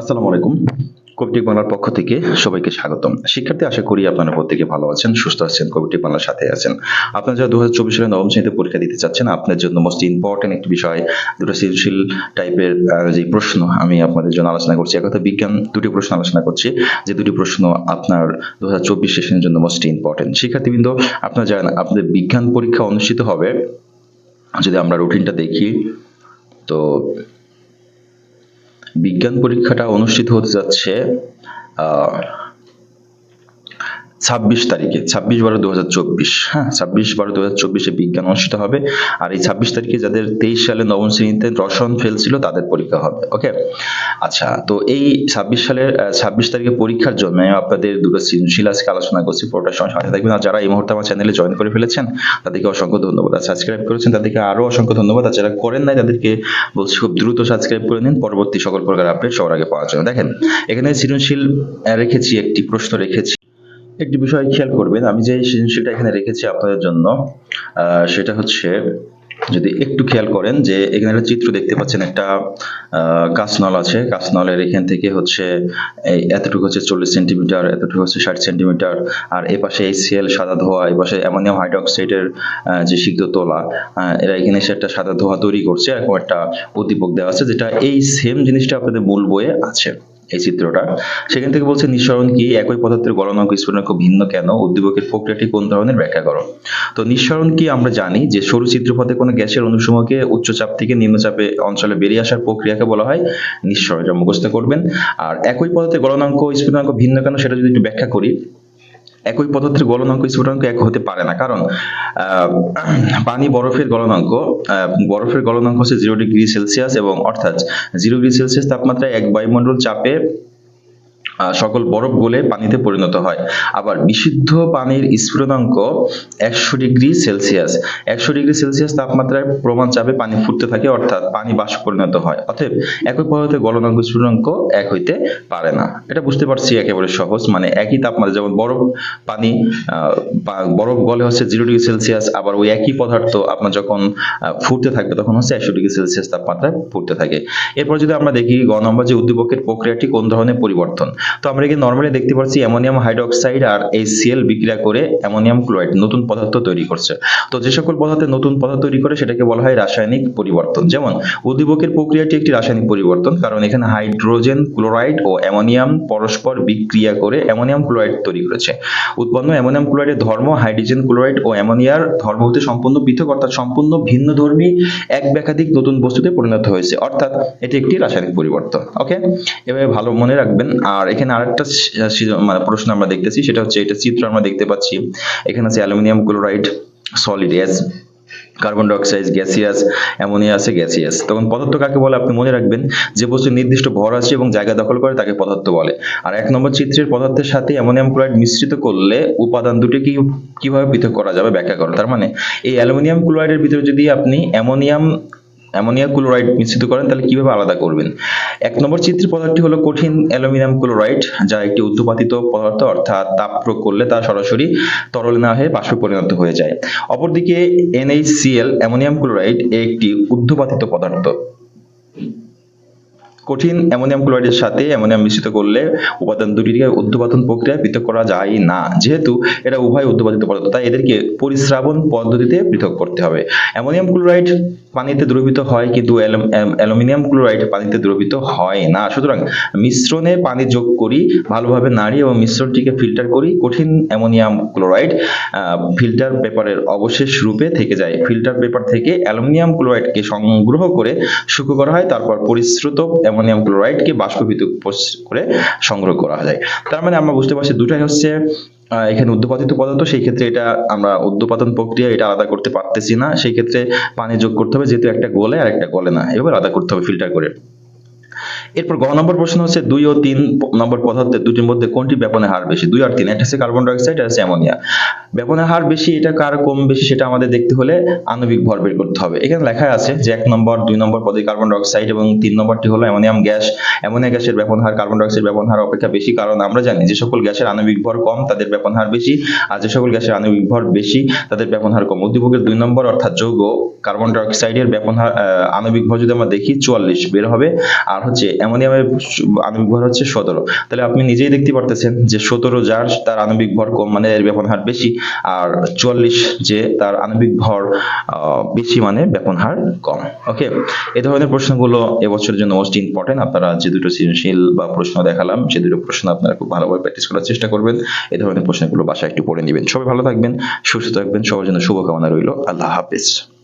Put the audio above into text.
আসসালামু আলাইকুম। কবিটিক বাংলার পক্ষ থেকে সবাইকে স্বাগতম। শিক্ষার্থী, আশা করি আপনারা প্রত্যেকে ভালো আছেন, সুস্থ আছেন কবিটিক বাংলার সাথে আছেন। আপনারা যারা দু হাজার চব্বিশ সালে নবম শ্রেণীতে পরীক্ষা দিতে চাচ্ছেন আপনার জন্য মোস্ট ইম্পর্টেন্ট একটি বিষয়, দুটো সৃজনশীল টাইপের যে প্রশ্ন আমি আপনাদের জন্য আলোচনা করছি একথা বিজ্ঞান, দুটি প্রশ্ন আলোচনা করছি, যে দুটি প্রশ্ন আপনার দু হাজার চব্বিশ সেশনের জন্য মোস্ট ইম্পর্টেন্ট শিক্ষার্থীবৃন্দ, আপনারা জানেন আপনাদের বিজ্ঞান পরীক্ষা অনুষ্ঠিত হবে, যদি আমরা রুটিনটা দেখি, তো বিজ্ঞান পরীক্ষাটা অনুষ্ঠিত হতে যাচ্ছে ছাব্বিশ তারিখে, ছাব্বিশ বারো দু হাজার চব্বিশ। হ্যাঁ ছাব্বিশ বারো দু হাজার চব্বিশে বিজ্ঞান অনুষ্ঠিত হবে। আর এই ছাব্বিশ তারিখে যাদের তেইশ সালে নবম শ্রেণীতে রসন ফেল ছিল, তাদের পরীক্ষা হবে ওকে আচ্ছা তো এই ছাব্বিশ সালের ছাব্বিশ তারিখে পরীক্ষার জন্য আমি আপনাদের দুটো সৃজনশীল আজকে আলোচনা করছি পুরোটার সময় সাথে থাকবেন। আর যারা এই মুহূর্তে আমার চ্যানেলে জয়েন করে ফেলেছেন, তাদেরকে অসংখ্য ধন্যবাদ। আর সাবস্ক্রাইব করেছেন, তাদেরকে আরও অসংখ্য ধন্যবাদ। আর যারা করেন নাই, তাদেরকে বলছি খুব দ্রুত সাবস্ক্রাইব করে নিন। পরবর্তী সকল প্রকার আপডেট সবার আগে পাওয়ার জন্য। দেখেন, এখানে সৃজনশীল রেখেছি, একটি প্রশ্ন রেখেছি। একটি বিষয় খেয়াল করবেন, আমি যে সৃজনশীলটা এখানে রেখেছি আপনাদের জন্য সেটা হচ্ছে যদি একটু খেয়াল করেন যে এখানে একটা চিত্র দেখতে পাচ্ছেন, একটা কাঁচনল আছে। কাঁচনলের এখান থেকে হচ্ছে এই এতটুকু হচ্ছে চল্লিশ সেন্টিমিটার, এতটুকু হচ্ছে ষাট সেন্টিমিটার। আর এ পাশে এইচসিএল সাদা ধোয়া এই পাশে অ্যামোনিয়াম হাইড্রোক্সাইডের যে সিদ্ধ তোলা এরা এখানে এসে একটা সাদা ধোয়া তৈরি করছে। এরকম একটা উদ্দীপক দেওয়া আছে, যেটা এই সেম জিনিসটা আপনাদের মূল বইয়ে আছে। এই চিত্রটা। সেখান থেকে বলছে, নিঃসরণ কি? একই পদার্থের গলনাঙ্ক স্ফুটনাঙ্ক ভিন্ন কেন? উদ্দীপকের প্রক্রিয়াটি কোন ধরনের ব্যাখ্যা করো? তো নিঃসরণ কি আমরা জানি যে সরু চিত্রপথে কোনো গ্যাসের অনুসমূহকে উচ্চচাপ থেকে নিম্নচাপে অঞ্চলে বেরিয়ে আসার প্রক্রিয়াকে বলা হয় নিঃসরণ এটা মুখস্থ করবেন। আর একই পদার্থের গলনাঙ্ক স্ফুটনাঙ্ক ভিন্ন কেন? সেটা যদি একটু ব্যাখ্যা করি। একই পদার্থের গলনাঙ্ক স্ফুটনাঙ্ক এক হতে পারে না। কারণ পানি বরফের গলনাঙ্ক বরফের গলনাঙ্ক হচ্ছে জিরো ডিগ্রি সেলসিয়াস এবং অর্থাৎ জিরো ডিগ্রি সেলসিয়াস তাপমাত্রায় এক বায়ুমণ্ডল চাপে সকল বরফ গলে পানিতে পরিণত হয়। আবার বিশুদ্ধ পানির স্ফুটনাঙ্ক একশো ডিগ্রি সেলসিয়াস। একশো ডিগ্রি সেলসিয়াস তাপমাত্রায় প্রমাণ চাপে পানি ফুটতে থাকে, অর্থাৎ পানি বাষ্প পরিণত হয়। অতএব একই পদার্থের গলনাঙ্ক স্ফুটনাঙ্ক এক হইতে পারে না। এটা বুঝতে পারছি একেবারে সহজ মানে একই তাপমাত্রা, যেমন বরফ পানি বরফ গলে হচ্ছে জিরো ডিগ্রি সেলসিয়াস, আবার ওই একই পদার্থ আপনার যখন ফুটতে থাকবে তখন হচ্ছে একশো ডিগ্রি সেলসিয়াস তাপমাত্রায় ফুটতে থাকে। এরপর যদি আমরা দেখি গ নম্বর যে উদ্দীপকের প্রক্রিয়াটি কোন ধরনের পরিবর্তন? তো আমরা এখানে নর্মালি দেখতে পাচ্ছি অ্যামোনিয়াম হাইড্রোক্সাইড আর HCl বিক্রিয়া করে অ্যামোনিয়াম ক্লোরাইড, নতুন পদার্থ তৈরি করছে। তো যে সকল পদার্থে নতুন পদার্থ তৈরি করে সেটাকে বলা হয় রাসায়নিক পরিবর্তন। যেমন উদ্দীপকের প্রক্রিয়াটি একটি রাসায়নিক পরিবর্তন, কারণ এখানে হাইড্রোজেন, ক্লোরাইড ও অ্যামোনিয়াম পরস্পর বিক্রিয়া করে অ্যামোনিয়াম ক্লোরাইড তৈরি করেছে। উৎপন্ন অ্যামোনিয়াম ক্লোরাইডের ধর্ম হাইড্রোজেন ক্লোরাইড ও অ্যামোনিয়ার ধর্ম হতে সম্পূর্ণ পৃথক, অর্থাৎ সম্পূর্ণ ভিন্ন ধর্মী এক ব্যাখ্যাধিক নতুন বস্তুতে পরিণত হয়েছে। অর্থাৎ এটি একটি রাসায়নিক পরিবর্তন। ওকে এভাবে ভালো মনে রাখবেন। আর এখানে আরেকটা মানে প্রশ্ন আমরা দেখতেছি, সেটা হচ্ছে এটা চিত্র আমরা দেখতে পাচ্ছি। এখানে আছে অ্যালুমিনিয়াম ক্লোরাইড, সলিড এস কার্বন ডাইঅক্সাইড, গ্যাসিয়াস, অ্যামোনিয়া আছে গ্যাসিয়াস। তখন পদার্থ কাকে বলে আপনি মনে রাখবেন? যে বস্তু নির্দিষ্ট ভর আছে এবং জায়গা দখল করে তাকে পদার্থ বলে। আর এক নম্বর চিত্রের পদার্থের সাথে অ্যামোনিয়াম ক্লোরাইড মিশ্রিত করলে উপাদান দুটি কি, কীভাবে পৃথক করা যাবে ব্যাখ্যা করো। তার মানে এই অ্যালুমিনিয়াম ক্লোরাইডের ভিতরে যদি আপনি অ্যামোনিয়াম অ্যামোনিয়া ক্লোরাইড মিশ্রিত করেন, তাহলে কীভাবে আলাদা করবেন? এক নম্বর চিত্রের পদার্থটি হলো কঠিন অ্যালুমিনিয়াম ক্লোরাইড, যা একটি উদ্দুপাতিত পদার্থ, অর্থাৎ তাপ প্রয়োগ করলে তা সরাসরি তরলে না হয়ে বাষ্পে পরিণত হয়ে যায়। অপরদিকে NaCl অ্যামোনিয়াম ক্লোরাইড একটি উদ্দুপাতিত পদার্থ। কঠিন অ্যামোনিয়াম ক্লোরাইডের সাথে অ্যামোনিয়াম মিশ্রিত করলে উপাদান দুটিকে উদ্দোপাতন প্রক্রিয়ায় পৃথক করা যায় না। যেহেতু এটা উভয় উদ্দোপাতিত পদার্থ, তাই এদেরকে পরিশ্রাবণ পদ্ধতিতে পৃথক করতে হবে। অ্যামোনিয়াম ক্লোরাইড পানিতে দ্রবীভূত হয় কিন্তু অ্যালুমিনিয়াম ক্লোরাইড পানিতে দ্রবীভূত হয় না। সুতরাং মিশ্রণে পানি যোগ করি, ভালোভাবে নাড়ি এবং মিশ্রণটিকে ফিল্টার করি, কঠিন অ্যামোনিয়াম ক্লোরাইড ফিল্টার পেপারের অবশেষ রূপে থেকে যায়। ফিল্টার পেপার থেকে অ্যালুমিনিয়াম ক্লোরাইডকে সংগ্রহ করে শুকো করা হয়, তারপর পরিশ্রুত অ্যামোনিয়াম ক্লোরাইডকে বাষ্পীভূত করে সংগ্রহ করা যায়। তার মানে আমরা বুঝতে পারছি দুটাই হচ্ছে এখানে উদ্যোপাতিত পদার্থ, সেই ক্ষেত্রে এটা আমরা উদ্যোপাতন প্রক্রিয়া এটা আলাদা করতে পারতেছি না। সেই ক্ষেত্রে পানি যোগ করতে হবে, যেহেতু একটা গলে আর একটা গলে না এবার আলাদা করতে হবে ফিল্টার করে। এরপর গ নম্বর প্রশ্ন হচ্ছে দুই ও তিন নম্বর পদার্থের দুটির মধ্যে কোনটি ব্যাপনের হার বেশি? দুই আর তিন। একটা হচ্ছে কার্বন ডাইঅক্সাইড আর হচ্ছে অ্যামোনিয়া ব্যাপনের হার বেশি, এটা কার কম বেশি সেটা আমাদের দেখতে হলে আণবিক ভর বের করতে হবে। এখানে লেখা আছে যে এক নম্বর, দুই নম্বর পদে কার্বন ডাইঅক্সাইড এবং তিন নম্বরটি হলো অ্যামোনিয়াম গ্যাস অ্যামোনিয়া গ্যাসের ব্যাপন হার কার্বন ডাইঅক্সাইড ব্যাপন হার অপেক্ষা বেশি, কারণ আমরা জানি যে সকল গ্যাসের আণবিক ভর কম, তাদের ব্যাপন হার বেশি, আর যে সকল গ্যাসের আণবিক ভর বেশি, তাদের ব্যাপন হার কম। উদ্দীপকের দুই নম্বর অর্থাৎ যৌগ কার্বন ডাইঅক্সাইডের ব্যাপন হার আণবিক ভর যদি আমরা দেখি, চুয়াল্লিশ বের হবে, আর হচ্ছে অ্যামোনিয়ামের আণবিক ভর হচ্ছে সতেরো। তাহলে আপনি নিজেই দেখতে পারতেছেন যে সতেরো যার তার আণবিক ভর কম মানে এর ব্যাপন হার বেশি, আর চুয়াল্লিশ যে তার আণবিক ভর বেশি মানে ব্যাপন হার কম। ওকে? এই ধরনের প্রশ্নগুলো এবছরের জন্য মোস্ট ইম্পর্টেন্ট আপনারা যে দুটো সৃজনশীল বা প্রশ্ন দেখালাম, সে দুটো প্রশ্ন আপনারা খুব ভালোভাবে প্র্যাকটিস করার চেষ্টা করবেন। এই ধরনের প্রশ্নগুলো বাসায় একটু পড়ে নেবেন। সবাই ভালো থাকবেন, সুস্থ থাকবেন, সবার জন্য শুভকামনা রইল। আল্লাহ হাফিজ।